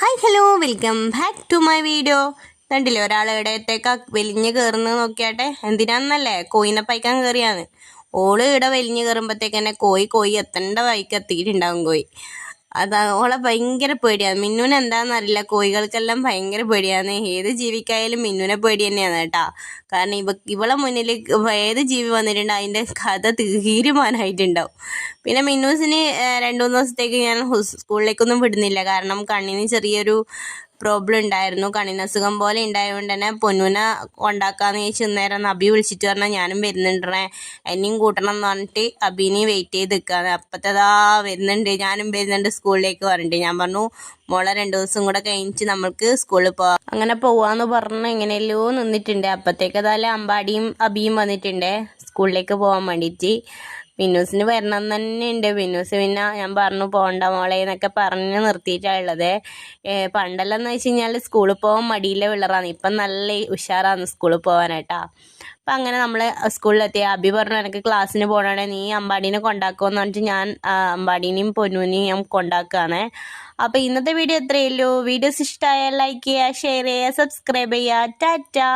Hi hello welcome back to my video. കണ്ടില്ലേ ഒരാൾ ഇടയത്തേക്കാ വലിഞ്ഞ് കയറുന്നത് നോക്കിയാട്ടെ. എന്തിനാന്നല്ലേ കോയിനെ പൈക്കാൻ കയറിയാന്ന് ഓൾ ഇവിടെ വലിഞ്ഞ് കയറുമ്പോഴത്തേക്ക് കോയി കോയി എത്തേണ്ട വൈക്ക് എത്തിയിട്ടുണ്ടാവും കോയി. അത് ഓളെ ഭയങ്കര പേടിയാണ്. മിന്നുന് എന്താണെന്നറിയില്ല കോഴികൾക്കെല്ലാം ഭയങ്കര പേടിയാണ്. ഏത് ജീവിക്കായാലും മിന്നുനെ പേടി തന്നെയാണ് കേട്ടാ. കാരണം ഇവ ഇവളെ മുന്നിൽ ഏത് ജീവി വന്നിട്ടുണ്ട് അതിന്റെ കഥ തീരുമാനമായിട്ടുണ്ടാവും. പിന്നെ മിന്നൂസിന് രണ്ടു മൂന്ന് ദിവസത്തേക്ക് ഞാൻ സ്കൂളിലേക്കൊന്നും വിടുന്നില്ല. കാരണം കണ്ണിന് ചെറിയൊരു പ്രോബ്ലം ഉണ്ടായിരുന്നു. കണ്ണിന് അസുഖം പോലെ ഉണ്ടായതുകൊണ്ട് തന്നെ പൊന്നുവിനെ കൊണ്ടാക്കാന്ന് ചോദിച്ചു നേരം അബി വിളിച്ചിട്ട് പറഞ്ഞാൽ ഞാനും വരുന്നുണ്ടേ എന്നെയും കൂട്ടണം എന്ന് പറഞ്ഞിട്ട് അബിനെ വെയിറ്റ് ചെയ്ത് നിൽക്കാന്ന് അപ്പത്തേതാ വരുന്നുണ്ട്. ഞാനും വരുന്നുണ്ട് സ്കൂളിലേക്ക് പറഞ്ഞിട്ട്. ഞാൻ പറഞ്ഞു മോളെ രണ്ട് ദിവസം കൂടെ കഴിഞ്ഞിട്ട് നമ്മൾക്ക് സ്കൂളിൽ പോവാം. അങ്ങനെ പോവാന്ന് പറഞ്ഞ് എങ്ങനെയല്ലോ നിന്നിട്ടുണ്ട്. അപ്പത്തേക്ക് അതായാലും അമ്പാടിയും അബിയും വന്നിട്ടുണ്ട് സ്കൂളിലേക്ക് പോകാൻ വേണ്ടിയിട്ട്. മിന്നൂസിന് വരണം തന്നെ ഉണ്ട് വിനോസ് പിന്നെ ഞാൻ പറഞ്ഞു പോണ്ട മോളെ എന്നൊക്കെ പറഞ്ഞ് നിർത്തിയിട്ടുള്ളത് പണ്ടെല്ലാം എന്ന് വെച്ച് കഴിഞ്ഞാൽ സ്കൂളിൽ പോകാൻ മടിയിലെ വിളറാണ് ഇപ്പം നല്ല ഉഷാറാണ് സ്കൂളിൽ പോകാനായിട്ടാ. അപ്പം അങ്ങനെ നമ്മൾ സ്കൂളിലെത്തി. അബി പറഞ്ഞു എനിക്ക് ക്ലാസ്സിന് പോകണേ നീ അമ്പാടീനെ കൊണ്ടാക്കുമെന്ന് പറഞ്ഞിട്ട് ഞാൻ അമ്പാടീനെയും പൊന്നൂനെയും ഞാൻ കൊണ്ടാക്കുകയാണ്. അപ്പോൾ ഇന്നത്തെ വീഡിയോ എത്രയല്ലോ വീഡിയോസ് ഇഷ്ടമായ ലൈക്ക് ചെയ്യുക ഷെയർ ചെയ്യുക സബ്സ്ക്രൈബ് ചെയ്യുക. ടാറ്റാ!